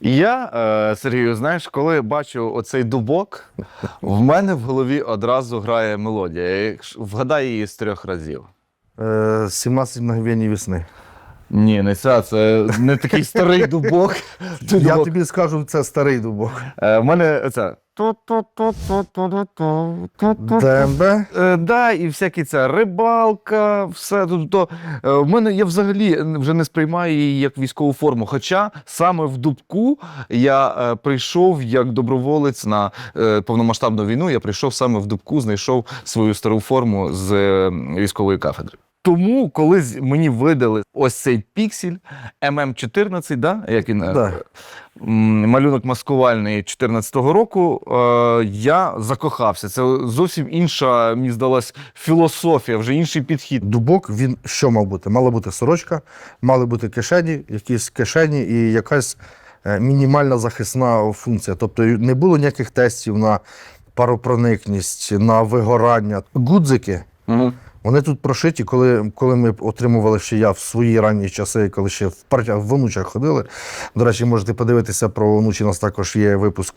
Я, е, Сергію, знаєш, коли бачу оцей дубок, в мене в голові одразу грає мелодія. Вгадай її з трьох разів. Е, 17 мгновень весни. Ні, не ця, це не такий старий дубок. Я тобі скажу, це старий дубок. У мене це. ДМБ. Е, да, і всякі це рибалка, все. Тобто, е, в мене я взагалі вже не сприймаю її як військову форму. Хоча саме в Дубку я е, прийшов як доброволець на е, повномасштабну війну. Я прийшов саме в Дубку, знайшов свою стару форму з е, військової кафедри. Тому, коли мені видали ось цей піксель ММ14, да, як він е, Да. малюнок маскувальний 14-го року, е, я закохався. Це зовсім інша, мені здалась, філософія, вже інший підхід. Дубок він що мав бути? Мала бути сорочка, мали бути кишені, якісь кишені і якась е, мінімальна захисна функція. Тобто не було ніяких тестів на паропроникність, на вигорання. Гудзики. Угу. Вони тут прошиті, коли, коли ми отримували ще я в свої ранні часи, коли ще в партіях в онучах ходили. До речі, можете подивитися про онучі, у нас також є випуск.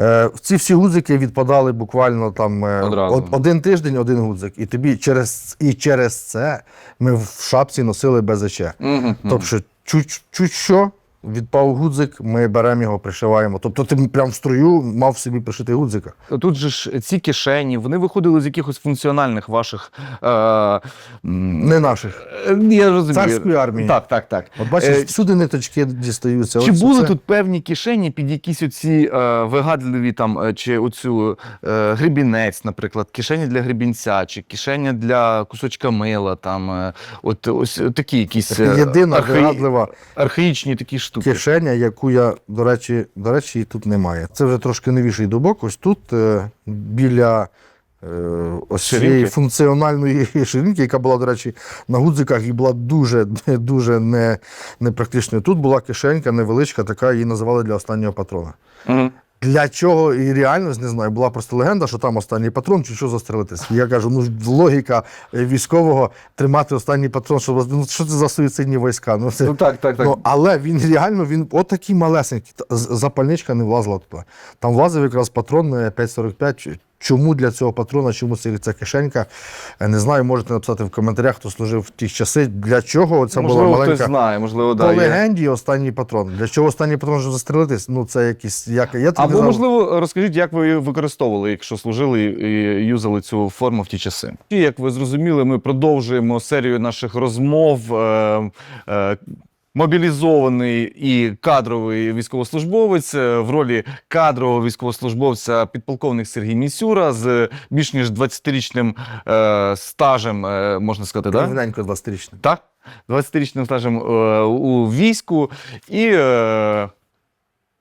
Е, ці всі гудзики відпадали буквально там е, од- один тиждень, один гудзик. І тобі через, і через це ми в шапці носили БЗЧ. Угу. Тобто, чуть, чуть що, відпав гудзик, ми беремо його, пришиваємо. Тобто ти прям в строю мав собі пришити гудзика. Тут же ж ці кишені, вони виходили з якихось функціональних ваших. Е, Не наших. е, я розумію. Царської армії. Так, так, так. От бачиш, Е, всюди ниточки дістаються. Чи Ось були це. тут певні кишені під якісь оці е, вигадливі там, е, чи оцю е, гребінець, наприклад, кишені для гребінця, чи кишеня для кусочка мила, там, е, от ось такі якісь е, Єдина архаї- вигадлива архаїчні такі штуки. Кишеня, яку я, до речі, до речі, і тут немає. Це вже трошки новіший дубок. Ось тут е, біля. е, Ось цієї функціональної ширинки, яка була, до речі, на гудзиках і була дуже, дуже не, непрактичною. Тут була кишенька невеличка, така її називали для останнього патрона. Мгм. Для чого і реальність не знаю. Була просто легенда, що там останній патрон, чи що застрелитись. Я кажу, ну логіка е, військового тримати останній патрон, щоб ну що це за суїцидні війська? Ну це Ну так, так, так. Ну, але він реально він отакий малесенький. Запальничка не влазила туди. Там влазив якраз патрон е, 5,45. Чому для цього патрона, чому це ця кишенька? Е, Не знаю, можете написати в коментарях, хто служив в ті часи. Для чого це була можливо, маленька. хтось знає, можливо, По да, є. легенді останній патрон. Для чого останній патрон, щоб застрелитись? Ну, це якийсь. Як, я Або, казав, можливо, розкажіть, як ви її використовували, якщо служили і і юзали цю форму в ті часи. І як ви зрозуміли, ми продовжуємо серію наших розмов. Е, е, Мобілізований і кадровий військовослужбовець е, в ролі кадрового військовослужбовця підполковник Сергій Місюра з більш ніж 20-річним е, стажем, е, можна сказати, да? рівненько 20-річним. Так, 20-річним стажем е, у війську і е,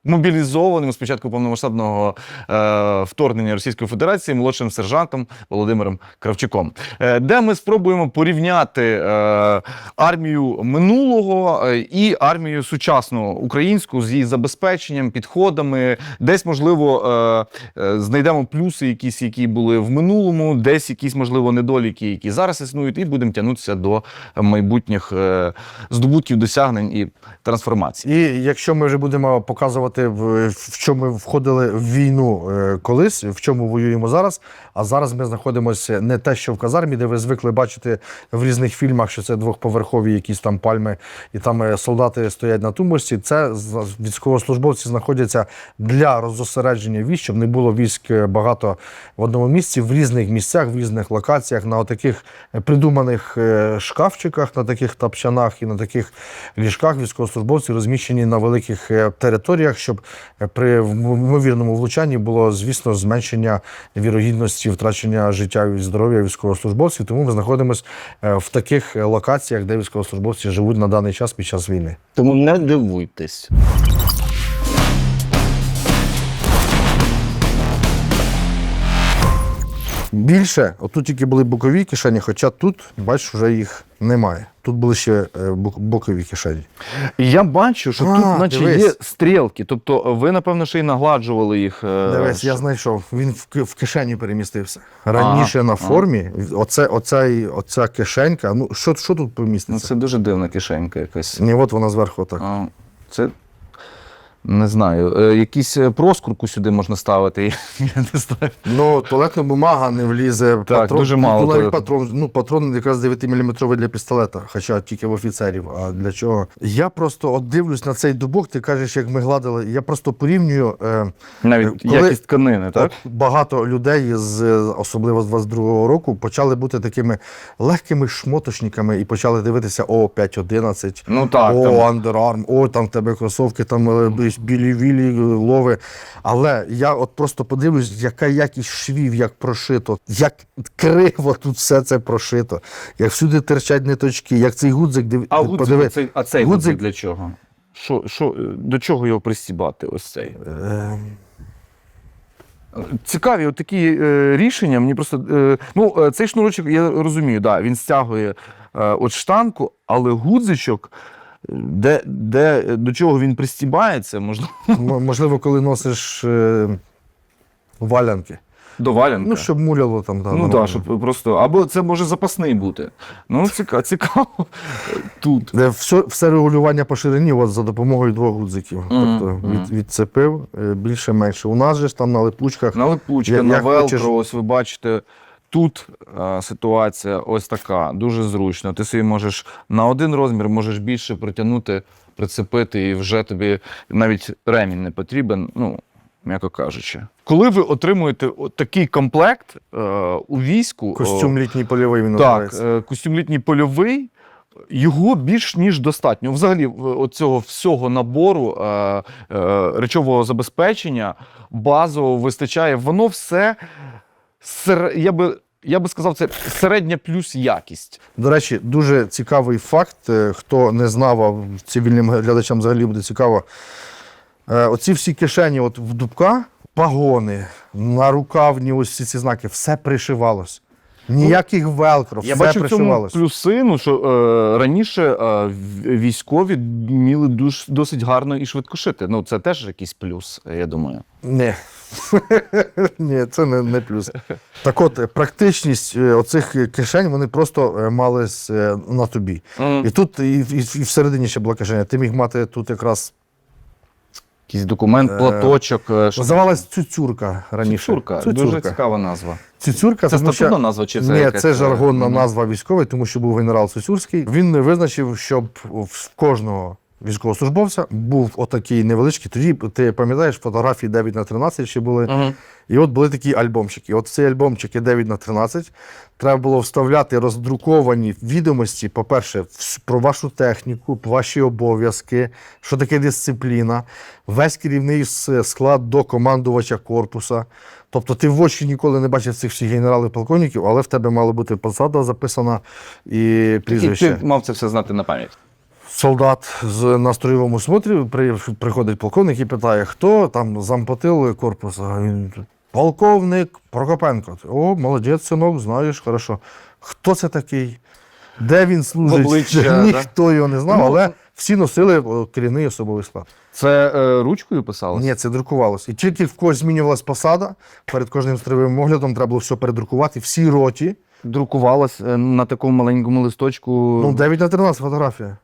мобілізованим спочатку повномасштабного е, вторгнення Російської Федерації молодшим сержантом Володимиром Кравчуком, е, де ми спробуємо порівняти е, армію минулого е, і армію сучасну українську з її забезпеченням, підходами. Десь, можливо, е, е, знайдемо плюси, якісь, які були в минулому, десь якісь, можливо, недоліки, які зараз існують, і будемо тягнутися до майбутніх е, здобутків, досягнень і трансформацій. І якщо ми вже будемо показувати, в, в чому ми входили в війну е, колись, в чому воюємо зараз. А зараз ми знаходимося не те, що в казармі, де ви звикли бачити в різних фільмах, що це двохповерхові якісь там пальми, і там е, солдати стоять на тумбочці. Це військовослужбовці знаходяться для розосередження військ, щоб не було військ е, багато в одному місці, в різних місцях, в різних локаціях, на таких придуманих шкафчиках, на таких тапчанах і на таких ліжках військовослужбовці розміщені на великих територіях, щоб е, при ймовірному влучанні було, звісно, зменшення вірогідності втрачення життя і здоров'я військовослужбовців. Тому ми знаходимося е, в таких е, локаціях, де військовослужбовці живуть на даний час під час війни. Тому не дивуйтесь. Більше, отут тільки були бокові кишені, хоча тут, бачиш, вже їх немає. Тут були ще е, бокові кишені. Я бачу, що А, тут, наче, дивись. є стрілки. Тобто, ви, напевно, ще й нагладжували їх. е, Дивись, я знайшов. Він в, кишені перемістився. Раніше на формі, формі, оце, оця, оця кишенька. Ну, що, що тут Ну, поміститься? це дуже дивна кишенька якась. Ні, от вона зверху так. А, це Не знаю, е, якісь е, проскурку сюди можна ставити. Я не знаю. Ну, туалетна бумага не влізе. Так, дуже мало Ну, навіть патрон, ну, патрон якраз 9-мм для пістолета, хоча тільки в офіцерів. А для чого? Я просто от дивлюсь на цей дубок, ти кажеш, як ми гладили. Я просто порівнюю. Е, Навіть Коли- якість тканини, так? Багато людей, з, особливо з 22-го року, почали бути такими легкими шмоточниками і почали дивитися: о, 5.11, Ну так, о, там- Under Armour, о, там в тебе кросовки, там е, білі вілі, е, лови. Але я от просто подивлюсь, яка якість швів, як прошито, як криво тут все це прошито, як всюди терчать ниточки, як цей гудзик див... А гудзик, подиви. цей, а цей Гудзик- для чого? Що, що, е, до чого його пристібати? Ось цей? Е, Цікаві от такі е, рішення. Мені просто е, ну е, цей шнурочок, я розумію, да, він стягує е, от штанку, але гудзичок, де, де до чого він пристібається, можливо, можливо, коли носиш е, валянки. до валянка. Ну, щоб муляло там. Да, Ну нормально. так, щоб просто. Або це може запасний бути. Ну, цікаво, цікаво. Тут. Де все, все регулювання по ширині от, за допомогою двох гудзиків. Мгм, Тобто від, відцепив е, більше-менше. У нас же ж там на липучках. На липучка, Я- на як велкро, хочеш- ось ви бачите. Тут е, ситуація ось така, дуже зручно. Ти собі можеш на один розмір можеш більше притягнути, прицепити, і вже тобі навіть ремінь не потрібен, ну, м'яко кажучи. Коли ви отримуєте от такий комплект е, у війську, Костюм літній польовий він Так, е, костюм літній польовий. Його більш ніж достатньо. Взагалі, цього всього набору е, е, речового забезпечення базово вистачає. Воно все сер- я би, я би сказав, це середня плюс якість. До речі, дуже цікавий факт. е, Хто не знав, а цивільним глядачам взагалі буде цікаво. Е, Оці всі кишені от в дубка, пагони, нарукавні ось ці, ці знаки, все пришивалось. Ніяких велкро, Я все бачу в цьому пришивалось. плюси, ну, що е, раніше е, військові вміли досить гарно і швидко шити. Ну, це теж якийсь плюс, я думаю. Ні. Ні, це не, не плюс. Так от, е, практичність е, оцих кишень вони просто е, мали е, на тобі. І тут, і, і, і всередині ще була кишеня. Ти міг мати тут якраз. Якийсь документ, Е, платочок. е, що- Називалась цюцюрка раніше. Цюцюрка. Дуже цікава назва. Цюцюрка, Це тому що... назва чи це Ні, якась, це е, жаргонна мгм. назва військової, тому що був генерал Цюцюрський. Він визначив, щоб в кожного військовослужбовця був отакий невеличкий. Тоді ти пам'ятаєш, фотографії 9 на 13 ще були. Мгм. І от були такі альбомчики. От цей альбомчик 9 на 13 треба було вставляти роздруковані відомості, по-перше, про вашу техніку, про ваші обов'язки, що таке дисципліна, весь керівний склад до командувача корпуса. Тобто ти в очі ніколи не бачив цих всіх генералів полковників, але в тебе мала бути посада записана і І прізвище. ти мав це все знати на пам'ять. Солдат з на строєвому смотрі приходить полковник і питає, хто там зампотил корпусу. Він полковник Прокопенко. О, молодець, синок, знаєш, хорошо. Хто це такий? Де він служить? обличчя, да? Ніхто його не знав, Ну, але всі носили керівний особовий склад. Це е, ручкою писалось? Ні, це друкувалось. І тільки в когось змінювалась посада, перед кожним строєвим оглядом треба було все передрукувати, всі роті. Друкувалось е, на такому маленькому листочку. Ну, 9 на 13 фотографія.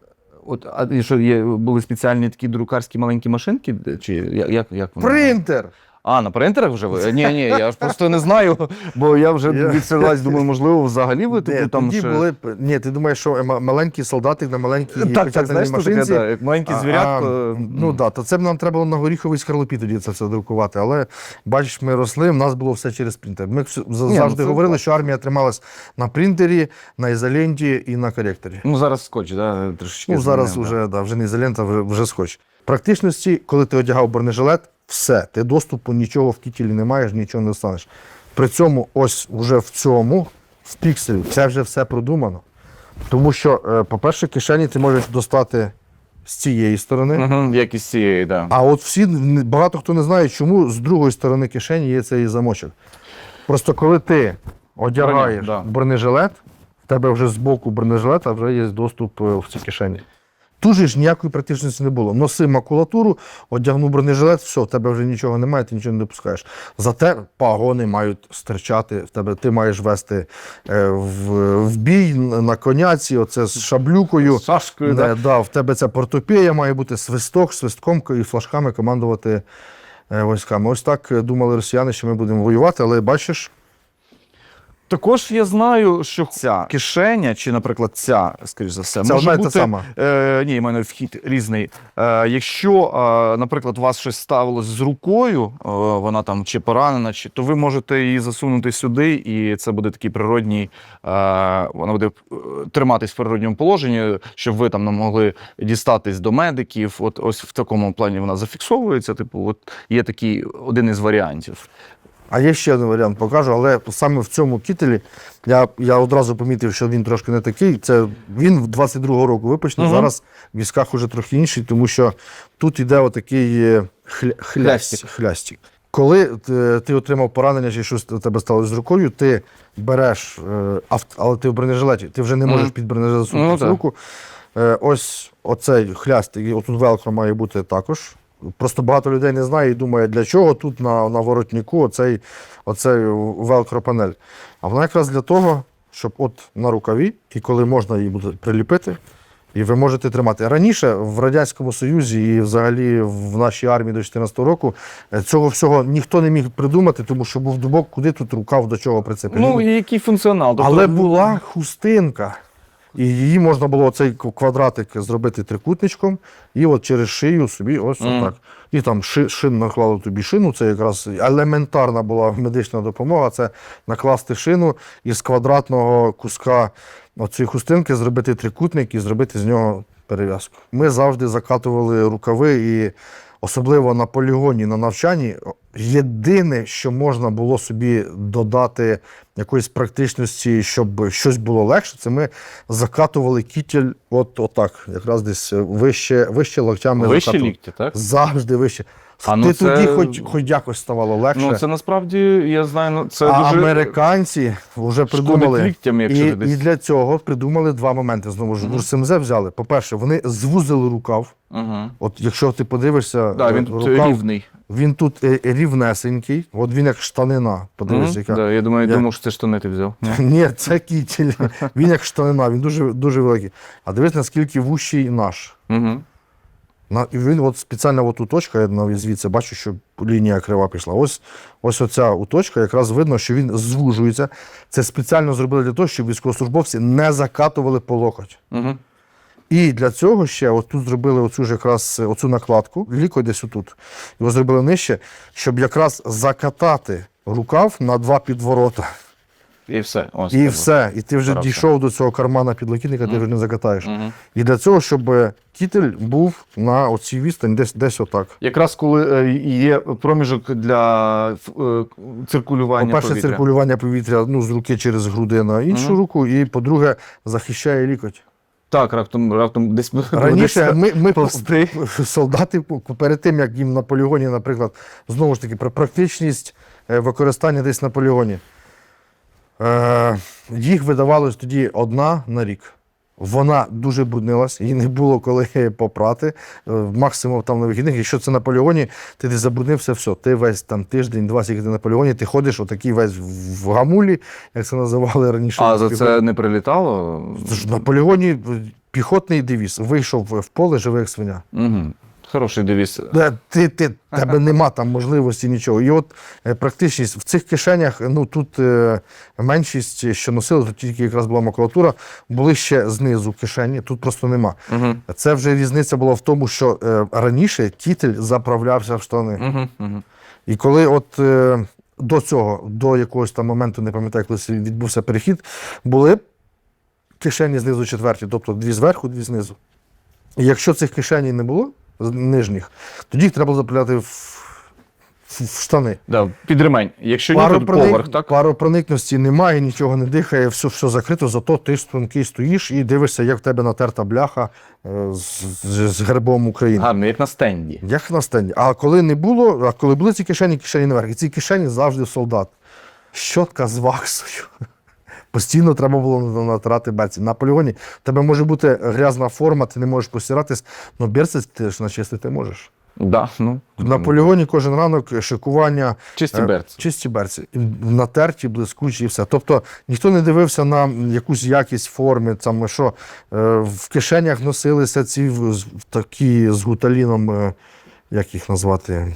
От, а що є, були спеціальні такі друкарські маленькі машинки? Чи як, як, вони? Принтер! А, на принтерах вже ви? Ні, ні, я ж просто не знаю, бо я вже Я- відсилаюсь, думаю, можливо, взагалі ви Ні, типу там тоді ще... були б- Ні, ти думаєш, що ма- маленький солдатик на маленькій Так, так, печатній знаєш, що таке, машинці. да, як маленький А, звірятко. а, ну так, то це б нам треба було на горіховій скарлупі тоді це все друкувати. Але бачиш, ми росли, в нас було все через принтер. Ми вс- за- ну, завжди це говорили, так. що армія трималась на принтері, на ізоленті і на коректорі. Ну, зараз скотч, да, трошечки. Ну, зараз змінив, да. вже, да, вже не ізолента, вже, вже скотч. Практичності, коли ти одягав бронежилет, все, ти доступу нічого в кітілі не маєш, нічого не достанеш. При цьому, ось вже в цьому, в пікселі, це вже все продумано. Тому що, е, по-перше, кишені ти можеш достати з цієї сторони. Мгм, як із цієї, да. А от всі багато хто не знає, чому з другої сторони кишені є цей замочок. Просто коли ти одягаєш Броня, да. бронежилет, в тебе вже з боку бронежилета вже є доступ е, в ці кишені. Тут же ж ніякої практичності не було. Носи макулатуру, одягнув бронежилет, все, в тебе вже нічого немає, ти нічого не допускаєш. Зате пагони мають стирчати, в тебе ти маєш вести е, в, в бій на коняці, оце з шаблюкою. З шашкою, да. да. Да, в тебе ця портопія має бути свисток, свистком і флажками командувати е, військами. Ось так е, думали росіяни, що ми будемо воювати, але бачиш, Також я знаю, що ця кишеня, чи, наприклад, ця, скоріш за все, Це може одна і та бути, сама. Е, ні, в мене вхід різний. Е, якщо, е, наприклад, у вас щось ставилось з рукою, е, вона там чи поранена, чи то ви можете її засунути сюди, і це буде такий природній, е, вона буде е, триматись в природньому положенні, щоб ви там не могли дістатись до медиків. От ось в такому плані вона зафіксовується. Типу, от є такий один із варіантів. А є ще один варіант, покажу, але саме в цьому кітелі я, я одразу помітив, що він трошки не такий. Це він в 22-го року випущений. Мгм. Зараз в військах уже трохи інший, тому що тут іде отакий е, хля, хлястик. Хлястик. Коли ти, ти отримав поранення чи щось у тебе сталося з рукою, ти береш, е, авт, але ти в бронежилеті, ти вже не можеш під бронежилет засунути Ну, руку. Е, ось оцей хлястик, отут велкро має бути також. Просто багато людей не знає і думає, для чого тут на, на воротнику оцей, оцей велкро панель. А вона якраз для того, щоб от на рукаві, і коли можна її буде приліпити, і ви можете тримати. Раніше в Радянському Союзі і взагалі в нашій армії до 14 року е, цього всього ніхто не міг придумати, тому що був думок, куди тут рукав до чого прицепити. Ну, і який функціонал? Тобто, Але була хустинка. І її можна було цей квадратик зробити трикутничком, і от через шию собі ось Мгм. отак. І там ши, шин наклали тобі шину. Це якраз елементарна була медична допомога. Це накласти шину із квадратного куска оцієї хустинки, зробити трикутник і зробити з нього перев'язку. Ми завжди закатували рукави і. Особливо на полігоні, на навчанні, єдине, що можна було собі додати якоїсь практичності, щоб щось було легше, це ми закатували кітель от отак, якраз десь вище, вище локтями вище лікті, так? Завжди вище. А ну Ти це- тоді хоч, хоч якось ставало легше. Ну, це насправді, я знаю, ну, це а дуже американці вже придумали. ліктям, якщо І, десь. і для цього придумали два моменти. Знову ж Мгм. СМЗ взяли. По-перше, вони звузили рукав. Угу. От якщо ти подивишся, Да, е, він тут рукав, рівний. він тут е, рівнесенький, от він як штанина. Подивись, Мгм. яка. Да, я думаю, Я- думав, що це штани ти взяв. Ні. Ні, це кітель. Він як штанина, він дуже, дуже великий. А дивись, наскільки вущий наш. Угу. На, і він от спеціально от у точка, я звідси бачу, що лінія крива пішла. Ось, ось оця у точка, якраз видно, що він звужується. Це спеціально зробили для того, щоб військовослужбовці не закатували по локоть. Угу. І для цього ще от тут зробили оцю ж якраз оцю накладку, лікоть десь отут. Його зробили нижче, щоб якраз закатати рукав на два підворота. І все. Ось І все. І ти вже Старався. дійшов до цього кармана підлокітника, ти вже не закатаєш. Мгм. І для цього, щоб кітель був на оцій відстані, десь, десь отак. Якраз коли е, є проміжок для е, циркулювання По-перше, повітря. циркулювання повітря ну, з руки через груди на іншу Мгм. руку, і по-друге, захищає лікоть. Так, раптом, раптом десь Раніше ми, ми повсти. солдати перед тим, як їм на полігоні, наприклад, знову ж таки, про практичність е, використання десь на полігоні. Е, їх видавалось тоді одна на рік. Вона дуже бруднилась, її не було коли попрати. Е, Максимум там на вихідних. Якщо це на полігоні, ти десь забруднився, все. Ти весь там тиждень, два ти на полігоні, ти ходиш отакий весь в гамулі, як це називали раніше. А за це не прилітало? На полігоні піхотний девіз. Вийшов в поле, живе як свиня. Угу. Хороший девіз. Де ти, ти, тебе нема там можливості нічого. І от е, практичність в цих кишенях, ну тут е, меншість, що носили, тут тільки якраз була макулатура, були ще знизу кишені, тут просто нема. Угу. Це вже різниця була в тому, що е, раніше кітель заправлявся в штани. Угу. Угу. І коли от е, до цього, до якогось там моменту, не пам'ятаю, коли відбувся перехід, були кишені знизу четверті, тобто дві зверху, дві знизу. І якщо цих кишеней не було, нижніх, тоді їх треба було заправляти в, в, в штани. Да, під ремень. Якщо ні, то поверх, так? Паропроникності немає, нічого не дихає, все, все закрито, зато ти стрункий стоїш і дивишся, як в тебе натерта бляха е, з, з, з гербом України. Гарно, як на стенді. Як на стенді. А коли не було, а коли були ці кишені, кишені наверх. І ці кишені завжди солдат. Щотка з ваксою. Постійно треба було натирати берці. На полігоні в тебе може бути грязна форма, ти не можеш постиратись, але берці ти ж начистити можеш. Да, ну, На полігоні кожен ранок шикування. Чисті е, берці. Чисті берці. Натерті, блискучі і все. Тобто ніхто не дивився на якусь якість форми, там, що е, в кишенях носилися ці в- такі з гуталіном, е, як їх назвати?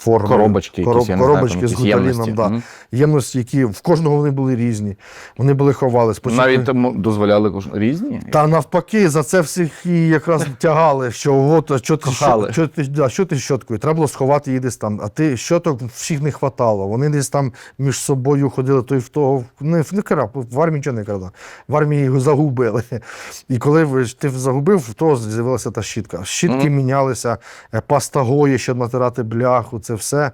Форми. Коробочки якісь, я не знаю, коробочки там з якісь гуталіном, ємності. да. Мгм. ємності, які в кожного вони були різні. Вони були ховали. Спочатку- Навіть там дозволяли кож- різні. та навпаки, за це всіх і якраз тягали, що от, а що ти, Кохали. що, що, ти, да, що ти щоткою? Треба було сховати її десь там. А ти щоток всіх не хватало. Вони десь там між собою ходили, той в того. Не, не крав, в армії нічого не крав. В армії його загубили. І коли ви- ти загубив, в того з'явилася та щітка. Щітки мінялися, е, паста гої, щоб натирати бляху, це все.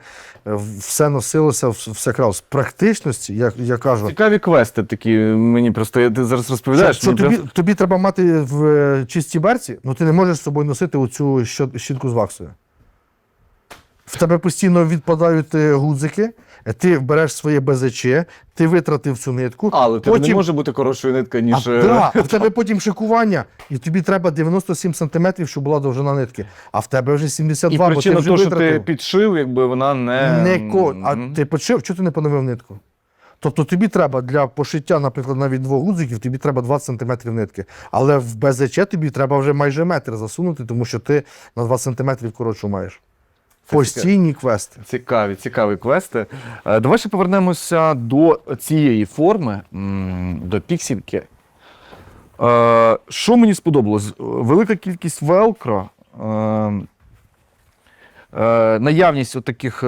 е, Все носилося, вс- все. З практичності, як я кажу, Цікаві квести такі. Мені просто я- ти зараз розповідаєш. що, що тобі, тобі треба мати в е, чистій берці, ну ти не можеш з собою носити оцю щітку з ваксою. В тебе постійно відпадають е, гудзики, е, ти береш своє БЗЧ, ти витратив цю нитку. Але в тебе не може бути хорошої нитка, ніж. е, да, а в тебе потім шикування, і тобі треба 97 сантиметрів, щоб була довжина нитки. А в тебе вже І 72, бо ти вже того, що ти підшив, якби вона не. Не ко... А ти почив, чого ти не поновив нитку? Тобто тобі треба для пошиття, наприклад, навіть двох гудзиків, тобі треба 20 см нитки. Але в БЗЧ тобі треба вже майже метр засунути, тому що ти на 20 см коротшу маєш. Постійні квести. Цікаві, цікаві квести. Е, Давай ще повернемося до цієї форми, до піксельки. Е, Що мені сподобалось? Велика кількість велкро, е, е, наявність от таких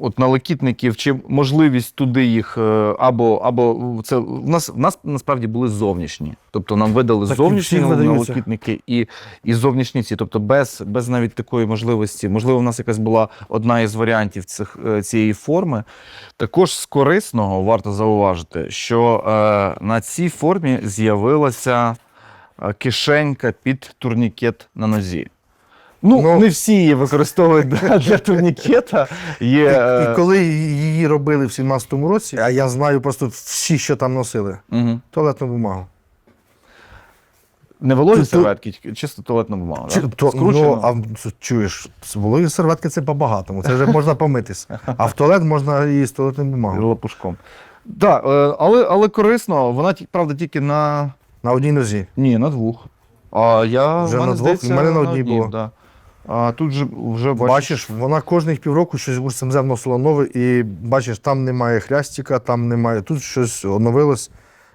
от налокітників, чи можливість туди їх е, або, або це в нас, в нас насправді були зовнішні. Тобто нам видали Так зовнішні налокітники і, і зовнішні ці. Тобто без, без навіть такої можливості. Можливо, в нас якась була одна із варіантів цих, е, цієї форми. Також з корисного варто зауважити, що е, на цій формі з'явилася е, кишенька під турнікет на нозі. Ну, Ну, не всі її використовують для, для турнікета. Є, І, е, і коли її робили в 17-му році, а я знаю просто всі, що там носили, мгм. туалетну бумагу. Не вологі Ти- серветки, чисто туалетна бумага. Чи, да? то, Скручено. ну, а с- чуєш, з вологі серветки це по-багатому. Це вже можна помитись. А в туалет можна і з туалетною бумагою. лопушком. Так, е, але, але корисно, вона ті- правда тільки на. На одній нозі. Ні, на двох. А я Вже в мене, на двох? здається, мене на одній було. Да. А тут же вже бачиш. Бачиш, вона кожних півроку щось СМЗ вносила нове, і бачиш, там немає хрястика, там немає. Тут щось оновилось,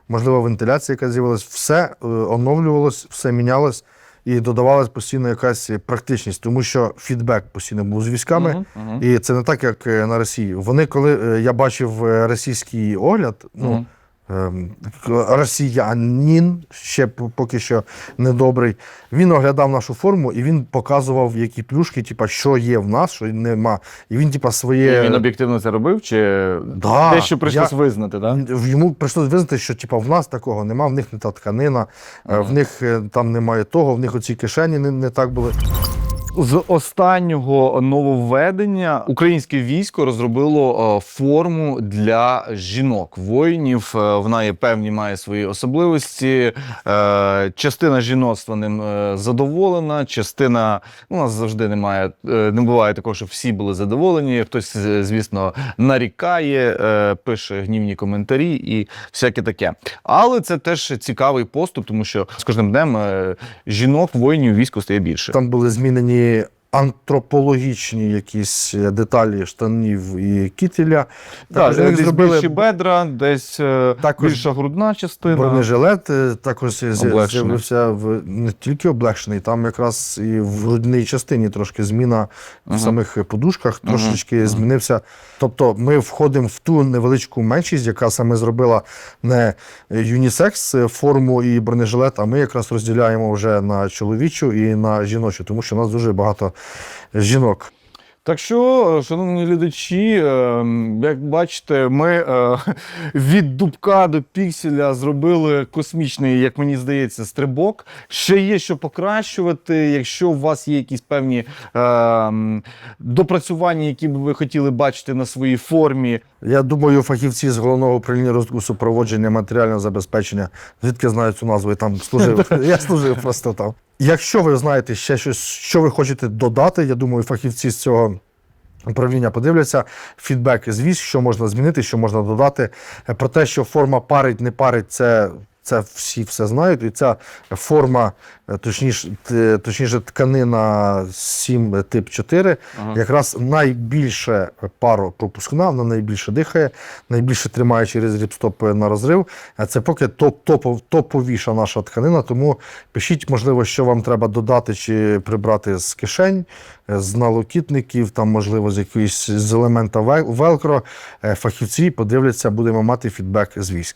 можливо, вентиляція, яка з'явилась. Все е, оновлювалось, все мінялось і додавалась постійно якась практичність, тому що фідбек постійно був з військами. Мгм, мгм. І це не так, як е, на Росії. Вони, коли е, я бачив російський огляд, ну, Мгм. Ем, росіянин, ще поки що недобрий, він оглядав нашу форму і він показував, які плюшки, типа, що є в нас, що нема. І він, типа, своє. І він об'єктивно це робив, чи Да, дещо прийшлось я- визнати, так? Йому прийшлося визнати, що типа, в нас такого нема, в них не та тканина, е, в них е, там немає того, в них оці кишені не, не так були. З останнього нововведення українське військо розробило е, форму для жінок, воїнів. Е, Вона є певні, має свої особливості. Е, Частина жіноцтва ним задоволена, частина ну, у нас завжди немає. Не буває такого, щоб всі були задоволені. Хтось, звісно, нарікає, пише гнівні коментарі і всяке таке. Але це теж цікавий поступ, тому що з кожним днем жінок, воїнів військо стає більше. Там були змінені Et антропологічні якісь е, деталі штанів і кітеля. Так, Також десь зробили більші бедра, десь е, Також більша грудна частина. бронежилет, е, також з'явився в не тільки облегшений, там якраз і в грудній частині трошки зміна Ага. в самих подушках трошечки Ага. змінився. Тобто ми входимо в ту невеличку меншість, яка саме зробила не юнісекс форму і бронежилет, а ми якраз розділяємо вже на чоловічу і на жіночу, тому що у нас дуже багато жінок. Так що, шановні глядачі, е, як бачите, ми е, від дубка до пікселя зробили космічний, як мені здається, стрибок. Ще є що покращувати. Якщо у вас є якісь певні е, допрацювання, які б ви хотіли бачити на своїй формі, Я думаю, фахівці з головного управління розвитку супроводження матеріального забезпечення, звідки знають цю назву, я там служив. Я служив просто там. Якщо ви знаєте ще щось, що ви хочете додати, я думаю, фахівці з цього. Управління подивляться, фідбек звіс, що можна змінити, що можна додати. Е, Про те, що форма парить, не парить, це, це всі все знають. І ця форма, е, точніше, точніше тканина 7 тип 4, Ага. якраз найбільше паропропускна, вона найбільше дихає, найбільше тримає через ріпстоп на розрив. Е, Це поки топ, топов, топовіша наша тканина, тому пишіть, можливо, що вам треба додати чи прибрати з кишень, е, з налокітників, там, можливо, з якоїсь з елемента вел- велкро. Е, Фахівці подивляться, будемо мати фідбек з військ.